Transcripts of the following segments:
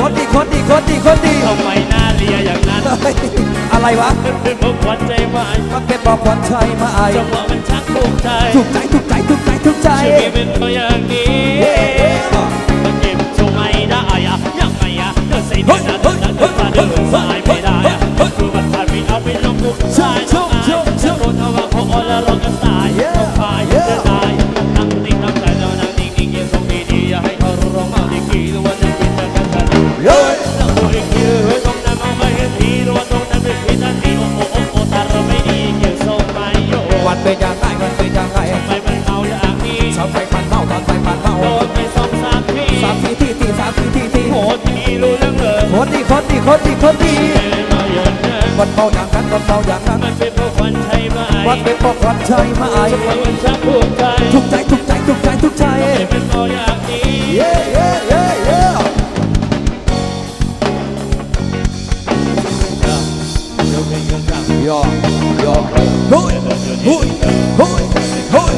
คนดีคนดีคนดีคนดีทำไมหน้าเลียอย่างนั้นเฮ้ยอะไรวะมันเป็นเพราะควันใจไหมมันเป็นบอกควันชัยมาไอจังหวะมันชักถูกใจถูกใจถูกใจถูกใจถูกใจชีวิตเป็นตัวอย่างนี้มันเก็บชูไม่ได้อะยังไงอะเดินใส่เดินหน้าเดินหลังเดินมาเดินสาย เป็นยังไรมันเป็นยังไงทำไมมันเมาอย่างนี้ชาวไทยมันเมาตอนไทยมันเมาโดนไปสองสามทีสามทีที่ที่สามทีที่ที่โหดที่รู้เรื่องเลยคนดีคนดีคนดีคนดีไม่ได้มาอย่างนั้นมันเมาอย่างนั้นมันเมาอย่างนั้นมันเป็นเพราะควันใช่ไหมมันเป็นบอกควันชัยมาไอจังหวะมันชักถู เป็นกันจังยอยอเฮ้ยเฮ้ยเฮ้ยเฮ้ยฮ้ยเฮ้ย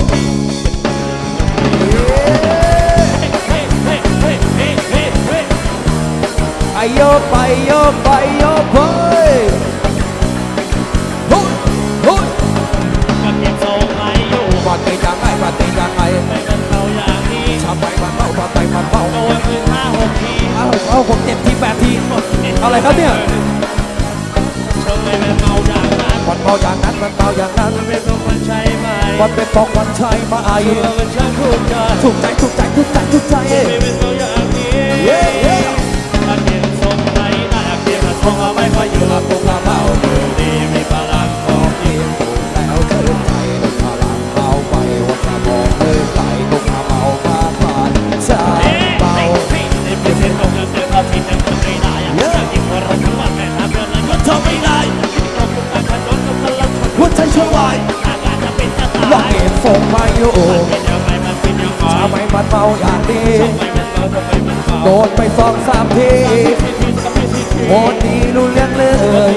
เฮ้ยเฮ้ยเฮ้ยเฮ้ยไปโยไปโยไปโยไปเฮ้ยเฮ้ยมันเก็บทรงไอยู่มันเป็นยังไงมันเป็นยังไงไม่เป็นเมาอย่างนี้ทำไมมันเมาทำไมมันเมาโดนมือห้าหกทีเอาเอาผมเจ็ดทีแปดทีอะไรครับเนี่ยาอย่างนั้นมันเมาอย่างนั้นมันเป็นเพราะมันใช่ไหมมันเป็นปอกวันชัยมาไอเชื่อมันช่างถูกใจถูกใจ ส่งมาอยู่มันเป็นยังไมันเป็นยังไงทำไมมันเมาอย่างนี้ โดนไปสองสามทีโมดีรู้เรื่องเลย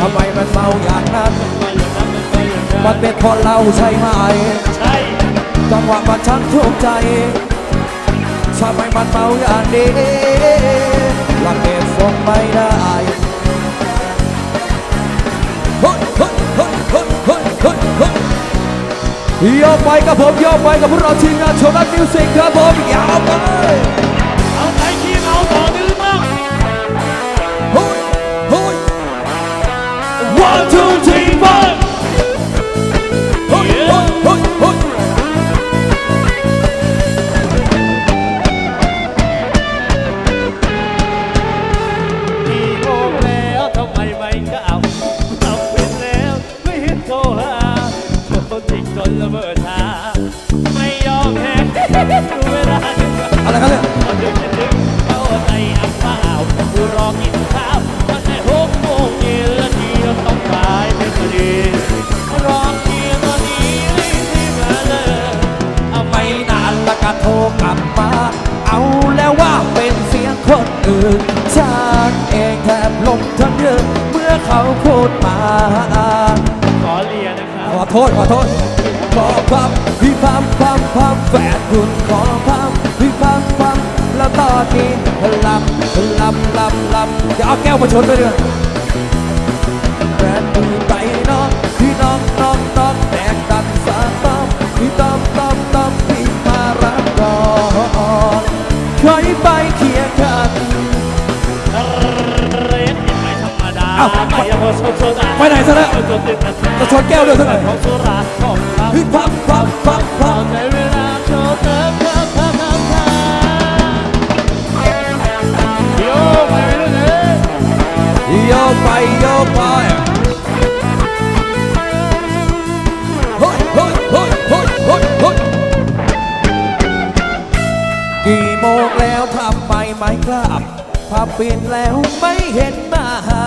ทำไมมันเมาอย่างนั้น มันเป็นเพราะเราใช่ไหมจังหวะมันช่างถูกใจทำไมมันเมาอย่างนี้ลังเกตส่งไม่ได้ โยกไปกับผมโยกไปกับพวกเราทีมงานโชว์นัทมิวสิกครับผมยาวไปเอาใจขี้เมาต่อดื้อมากเฮ้ยเฮ้ย one two three four เฮ้ยเฮ้ยเฮ้ยเฮ้ยกี่โมงแล้วทำไมไม่กล่าวทำเป็นแล้วไม่เห็นโทรหาโทรจิกจนละเมอร์ชาไม่ยอมแพ้ดูเวลาดึกอะไรครับเนี่ยพอดึกจะดึกเข้าใจอับเปล่ากูรอกินข้าวมันได้หกโมงเย็นแล้วทีเราต้องไปเป็นพอดีรอเพียงตอนนี้รีบที่มาเลยเอาไม่นานละก็โทรกลับมา เอาแล้วว่าเป็นเสียงคนอื่นฉันเองแทบลงทั้งยืนเมื่อเขาพูดมา ขอเลียนนะครับ ขอโทษ ขอโทษ ขอพับพี่พัมพัมพัมแฝดคุณขอพัมพี่พัมพัมแล้วตอนนี้หลับหลับหลับหลับอย่าเอาแก้วมาชนไปเลยแฟ อ้าวไม่ยังโซโซดาไปไหนซะแล้วจะชนแก้วด้วยซะหน่อยพี่พัมพัมพัมพัมในเวลาโยไปเรื่อยโยกไปโยกไปเฮ้ยเฮ้ยเฮ้ยเฮ้ยเฮ้ยเฮ้ยกี่โมงแล้วทำไมไม่กลับ พาปิดแล้วไม่เห็นมาหา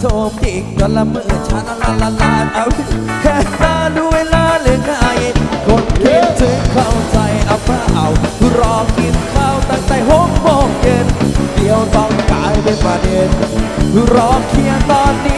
โทรจิกจนละมือชาลาลาลาลาเอาแค่ตาดูเวลาเหลือไงคนคิดถึงเข้าใจเอาเปล่ารอกินข้าวตั้งแต่หกโมงเย็นเดี๋ยวต้องกลายเป็นประเด็นรอเคียงตอนนี้